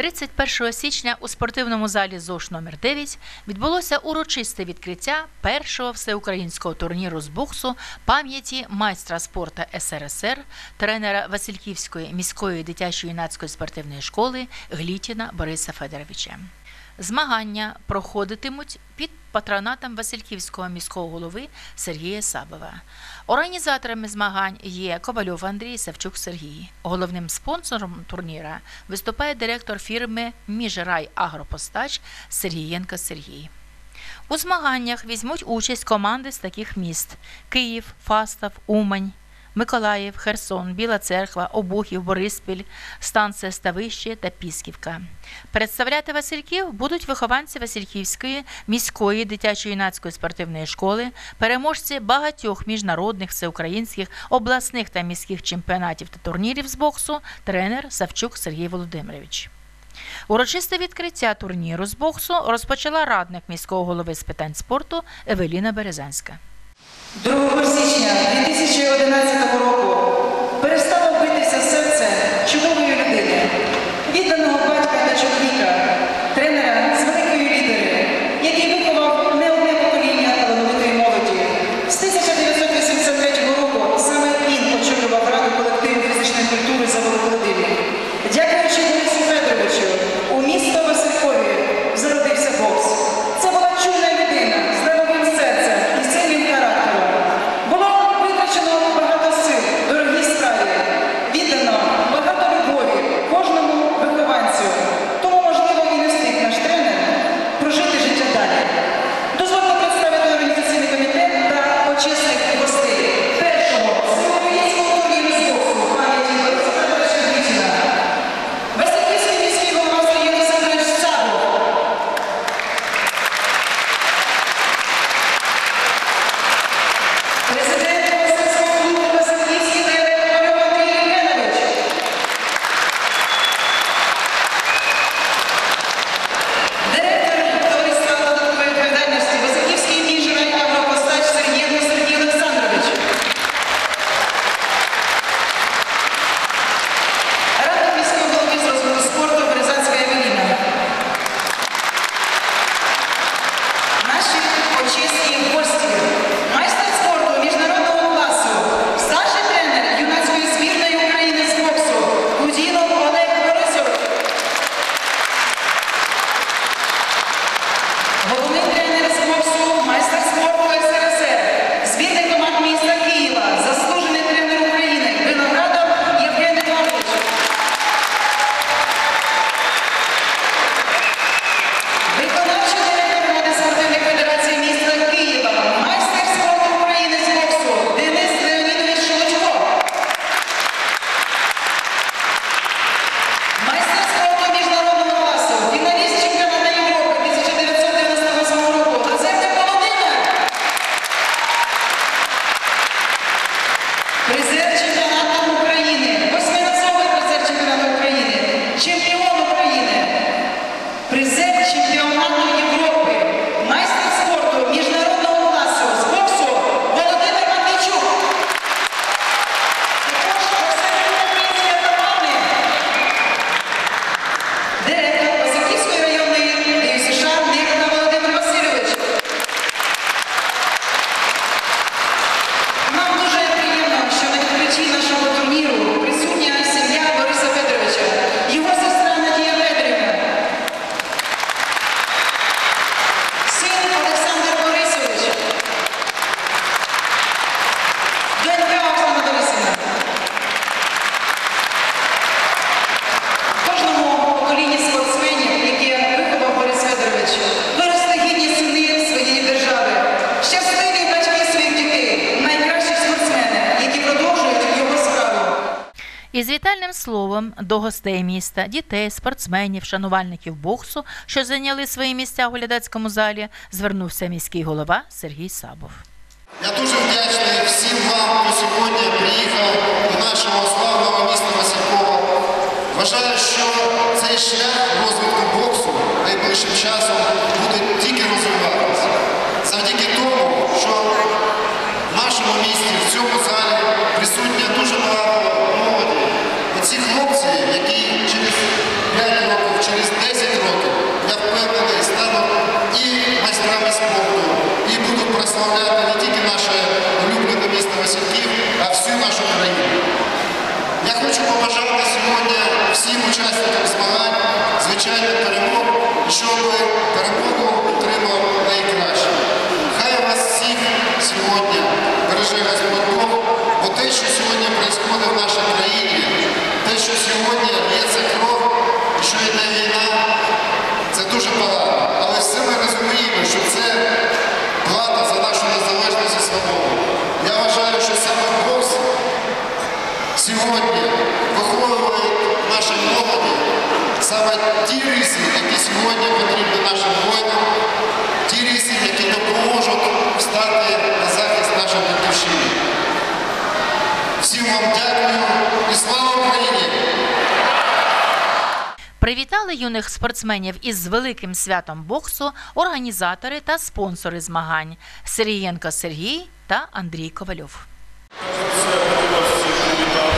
31 січня у спортивному залі ЗОШ номер 9 відбулося урочисте відкриття першого всеукраїнського турніру з боксу пам'яті майстра спорту СРСР, тренера Васильківської міської дитячої юнацької спортивної школи Глітіна Бориса Федоровича. Змагання проходитимуть під патронатом Васильківського міського голови Сергія Сабова. Організаторами змагань є Ковальов Андрій Савчук Сергій. Головним спонсором турніра виступає директор фірми Міжрай Агропостач Сергієнко Сергій. У змаганнях візьмуть участь команди з таких міст: Київ, Фастов, Умань, Миколаїв, Херсон, Біла Церква, Обухів, Бориспіль, станція Ставище та Пісківка. Представляти Васильків будуть вихованці Васильківської міської дитячо-юнацької спортивної школи, переможці багатьох міжнародних, всеукраїнських, обласних та міських чемпіонатів та турнірів з боксу, тренер Савчук Сергій Володимирович. Урочисте відкриття турніру з боксу розпочала радник міського голови з питань спорту Евеліна Березанська. 2 січня 2011 року перестало битися серце чудової людини, відданого батька та чоловіка, тренера Із вітальним словом до гостей міста, дітей, спортсменів, шанувальників боксу, що зайняли свої місця у глядацькому залі, звернувся міський голова Сергій Сабов. Я дуже вдячний всім вам, хто сьогодні приїхав до нашого славного міста Василькова. Вважаю, що цей шлях розвитку боксу найближчим часом буде тільки розвиватися. Завдяки тому, що в нашому місті, в цьому залі присутня дуже багато молоді. Оці хлопці, які через 5 років років, через 10 років, я впевнений, стануть і майстрами спорту, і будуть прославляти не тільки наше улюблене місто Васильків, а всю нашу країну. Я хочу побажати сьогодні всім учасникам змагань, звичайно, перемог, щоб перемогу отримав найкраще. Хай вас всіх сьогодні береже Господь Бог, бо те, що сьогодні відбувається в нашій країні, те, що сьогодні лється кров, що йде війна, це дуже погано. Але все ми розуміємо, що це плата за нашу незалежність і свободу. Я вважаю, що саме бокс сьогодні виховують наші молоді саме ті риси, які сьогодні потрібні нашим воїнам, ті риси, які допоможуть встати на захист нашої батьківщини. Всім вам дякую і слава Україні! Привітали юних спортсменів із великим святом боксу організатори та спонсори змагань Сергієнко Сергій та Андрій Ковальов. І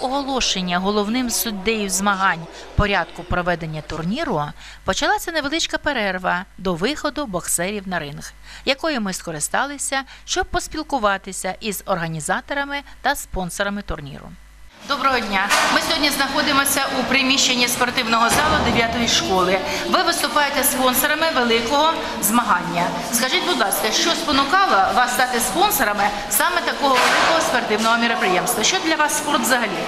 оголошення головним суддею змагань порядку проведення турніру почалася невеличка перерва до виходу боксерів на ринг, якою ми скористалися, щоб поспілкуватися із організаторами та спонсорами турніру. Доброго дня. Ми сьогодні знаходимося у приміщенні спортивного залу 9-ї школи. Ви виступаєте спонсорами великого змагання. Скажіть, будь ласка, що спонукало вас стати спонсорами саме такого великого спортивного мероприємства? Що для вас спорт взагалі?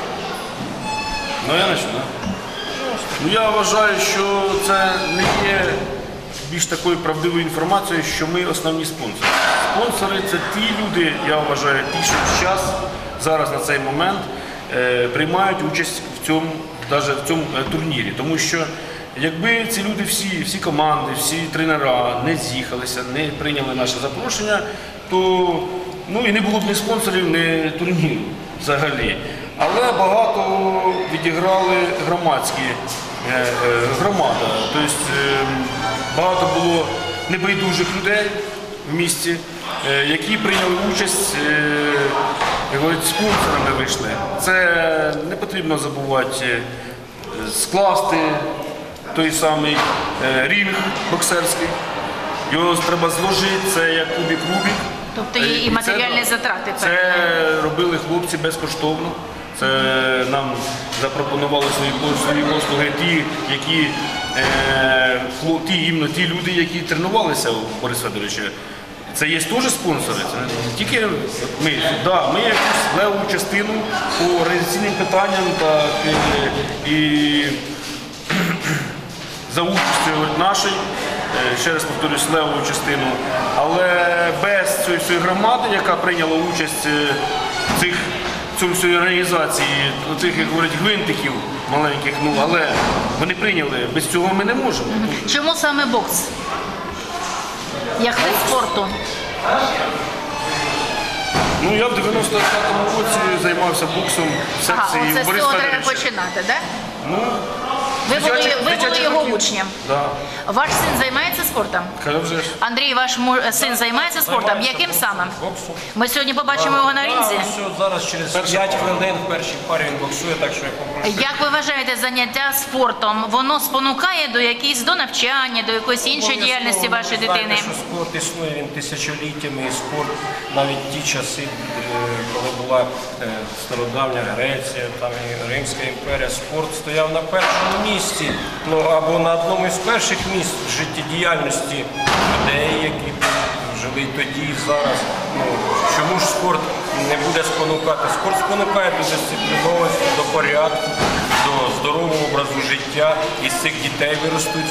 Ну я почну. Ну я вважаю, що це не є більш такою правдивою інформацією, що ми основні спонсори. Спонсори це ті люди, я вважаю, ті, що зараз на цей момент приймають участь в цьому, навіть в цьому е, турнірі. Тому що якби ці люди всі, всі команди, всі тренера не з'їхалися, не прийняли наше запрошення, то ну і не було б ні спонсорів, ні турніру взагалі. Але багато відіграли громадські е, е, громада. Тобто е, багато було небайдужих людей в місті, е, які прийняли участь, е, говорять, спонсорами вийшли. Це не потрібно забувати е, скласти той самий е, рінг боксерський. Його треба зложити, це як кубік Рубік. Тобто і це, матеріальні затрати. Це робили хлопці безкоштовно. Це нам запропонували свої, свої послуги ті, які е, хло- ті, іменно ті люди, які тренувалися у Бориса Федоровича. Це є теж спонсори. Це тільки ми. Да, ми якусь леву частину по організаційним питанням так, е, і за участю нашої, е, ще раз повторюсь, леву частину. Але без цієї всієї громади, яка прийняла участь е, цих цьому всій організації, тих, як говорять, гвинтиків маленьких, ну але вони прийняли. Без цього ми не можемо. Чому саме бокс? Як вид спорту? Ну я в 95-му році займався боксом в Ага, секції оце з Бориса цього треба Федоровича. починати, так? Ну, Ви були, ви років. учнем. Да. Ваш син займається спортом? Вже. Андрій, ваш му- син займається спортом? Яким саме? Боксу. Ми сьогодні побачимо його на ринзі. А, все, зараз через 5 хвилин в першій парі він боксує, так що я попрошу. Як ви вважаєте, заняття спортом воно спонукає до якісь до навчання, до якоїсь іншої діяльності вашої знаєте, дитини? що спорт існує він тисячоліттями, і спорт навіть ті часи, е, коли була е, стародавня Греція, там і Римська імперія, спорт стояв на першому місці, ну або на одному із перших місць життєдіяльності людей, які жили тоді і зараз. Ну чому ж спорт не буде спонукати? Спорт спонукає до дисциплінованості, до порядку, до здорового образу життя. Із цих дітей виростуть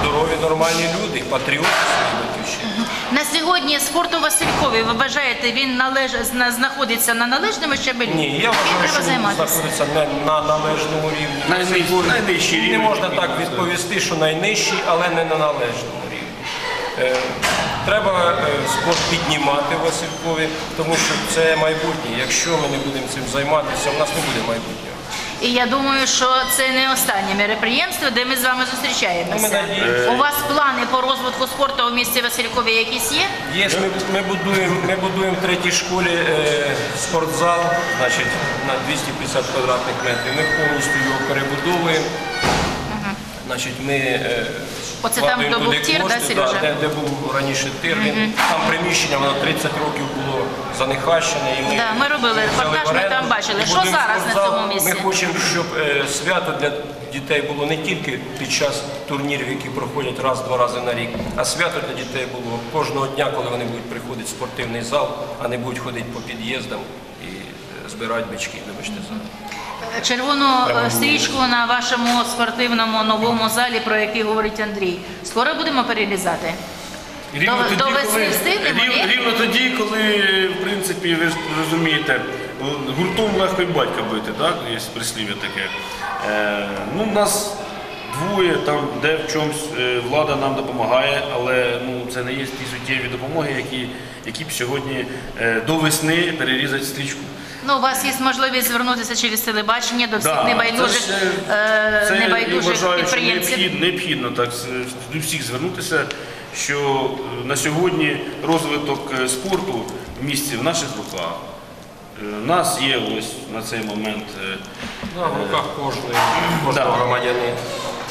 здорові, нормальні люди, патріоти своєї батьківщини. На сьогодні спорт у Василькові, ви вважаєте, він належ... знаходиться на належному щабелі? Ні, я вважаю, що він знаходиться не на належному рівні. Найнижчий- найнижчий Не можна так відповісти, що найнижчий, але не на належному рівні. Е, Треба е, спорт піднімати Василькові, тому що це майбутнє. Якщо ми не будемо цим займатися, у нас не буде майбутнього. І я думаю, що це не останнє мероприємство, де ми з вами Ну, зустрічаємося. У вас плани по розвитку спорту у місті Василькові якісь є? Є, ми, ми будуємо, ми будуємо в третій школі е, спортзал, значить, на 250 квадратних метрів. Ми повністю його перебудовуємо. Значить, ми е, Оце там, де був тир, да, Сережа? де, де був раніше тир. Він, там приміщення, воно 30 років було занехащене. І ми, Да, ми робили взяли репортаж, в ми оренду там бачили. і Що зараз на спортзал. цьому місці? Ми хочемо, щоб е, свято для дітей було не тільки під час турнірів, які проходять раз-два рази на рік, а свято для дітей було кожного дня, коли вони будуть приходити в спортивний зал, а не будуть ходити по під'їздам і е, збирати бички, вибачте за. Червону е, стрічку на вашому спортивному новому залі, про який говорить Андрій. Скоро будемо перерізати. Рівно До- тоді, до весни коли- встигнемо, рів- ні? рівно тоді, коли, в принципі, ви ж розумієте, гуртом легко й батька бити, так? Є прислів'я таке. Е, ну, нас двоє, там, де в чомусь е, влада нам допомагає, але ну, це не є ті суттєві допомоги, які, які б сьогодні е, до весни перерізати стрічку. Ну, у вас є можливість звернутися через телебачення до всіх Да, небайдужих, це ж, е, Це я небайдужих вважаю, що підприємців. необхідно, необхідно так з- до всіх звернутися, що е, на сьогодні розвиток е, спорту в місті в наших руках. У нас є ось на цей момент. е, Да, в руках кожної, кожного Да. громадянина.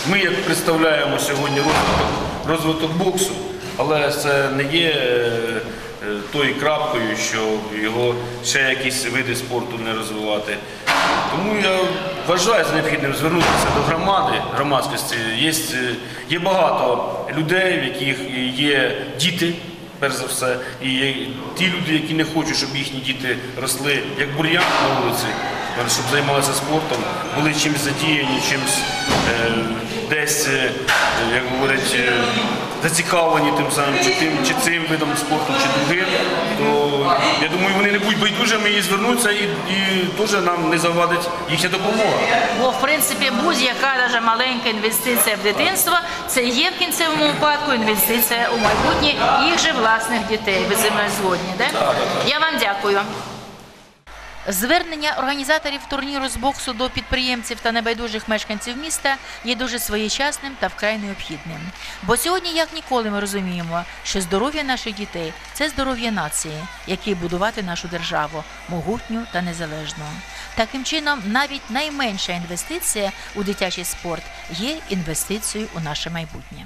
Ми як представляємо сьогодні розвиток, розвиток боксу, але це не є е, е, тою крапкою, що його ще якісь види спорту не розвивати. Тому я вважаю за необхідним звернутися до громади, громадськості. Є, е, є багато людей, в яких є діти. Перш за все, і є ті люди, які не хочуть, щоб їхні діти росли як бур'ян на вулиці, щоб займалися спортом, були чимось задіяні, чимось е, десь, е, як говорять, е, зацікавлені тим самим, чи тим, чи цим видом спорту, чи другим, то я думаю, вони не будуть байдужими і звернуться, і, і теж нам не завадить їхня допомога. Бо в принципі будь-яка навіть маленька інвестиція в дитинство це є в кінцевому випадку інвестиція у майбутнє їх же власних дітей. Ви зі мною згодні, так? Я вам дякую. Звернення організаторів турніру з боксу до підприємців та небайдужих мешканців міста є дуже своєчасним та вкрай необхідним. Бо сьогодні, як ніколи, ми розуміємо, що здоров'я наших дітей це здоров'я нації, який будувати нашу державу могутню та незалежну. Таким чином, навіть найменша інвестиція у дитячий спорт є інвестицією у наше майбутнє.